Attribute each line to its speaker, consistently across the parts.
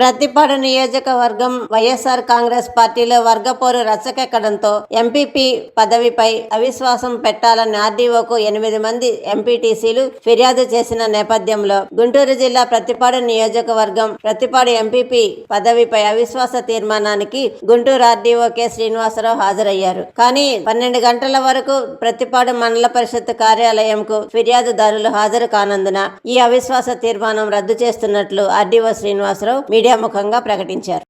Speaker 1: ప్రతిపాడు నియోజకవర్గం వైఎస్ఆర్ కాంగ్రెస్ పార్టీలో వర్గపోరు రచ్చకెక్కడంతో ఎంపీపీ పదవిపై అవిశ్వాసం పెట్టాలని ఆర్డీఓకు ఎనిమిది మంది ఎంపీటీసీలు ఫిర్యాదు చేసిన నేపథ్యంలో గుంటూరు జిల్లా ప్రతిపాడు నియోజకవర్గం ప్రతిపాడు ఎంపీపీ పదవిపై అవిశ్వాస తీర్మానానికి గుంటూరు ఆర్డీఓ కె శ్రీనివాసరావు హాజరయ్యారు. కానీ పన్నెండు గంటల వరకు ప్రతిపాడు మండల పరిషత్ కార్యాలయంకు ఫిర్యాదుదారులు హాజరు కానందున ఈ అవిశ్వాస తీర్మానం రద్దు చేస్తున్నట్లు ఆర్డీఓ శ్రీనివాసరావు మీడియా ముఖంగా ప్రకటించారు.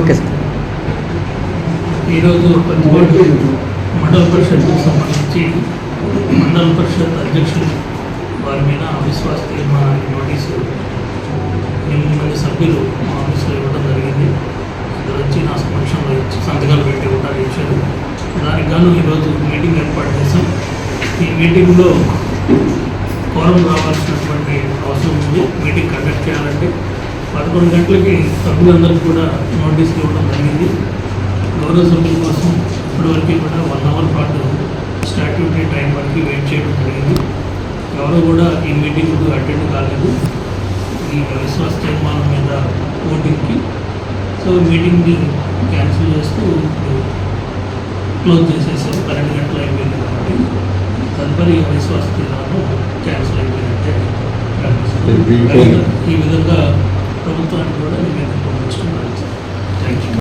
Speaker 2: Okay sir.
Speaker 3: ఈరోజు మండల పరిషత్కు సంబంధించి మండల పరిషత్ అధ్యక్షులు వారి మీద అవిశ్వాస తీర్మానానికి నోటీసు ఎనిమిది మంది సభ్యులు మా ఆఫీస్లో ఇవ్వడం జరిగింది. ఇద్దరు వచ్చి నా సమక్షంలో ఇచ్చి సంతకాలు పెట్టి ఇవ్వడం ఇచ్చారు. దానికి గాను ఈరోజు మీటింగ్ ఏర్పాటు చేశాం. ఈ మీటింగ్లో కోరం రావాల్సినటువంటి అవసరం ఉంది. మీటింగ్ కండక్ట్ చేయాలంటే పదకొండు గంటలకి సభ్యులందరికీ కూడా నోటీసులు ఇవ్వడం జరిగింది. గౌరవ సభ్యుల కోసం ఇప్పటివరకు కూడా వన్ అవర్ పాటు స్టాట్యూటరీ టైం వరకు వెయిట్ చేయడం జరిగింది. ఎవరు కూడా ఈ మీటింగ్కు అటెండ్ కాలేదు. ఈ విశ్వాస తీర్మానం మీద ఓటింగ్కి. సో మీటింగ్ని క్యాన్సిల్ చేస్తూ ఇప్పుడు క్లోజ్ చేసేసారు. పన్నెండు గంటలు అయిపోయింది కాబట్టి తదుపరి విశ్వాస తీర్మానం క్యాన్సిల్ అయిపోయినట్టే ఈ విధంగా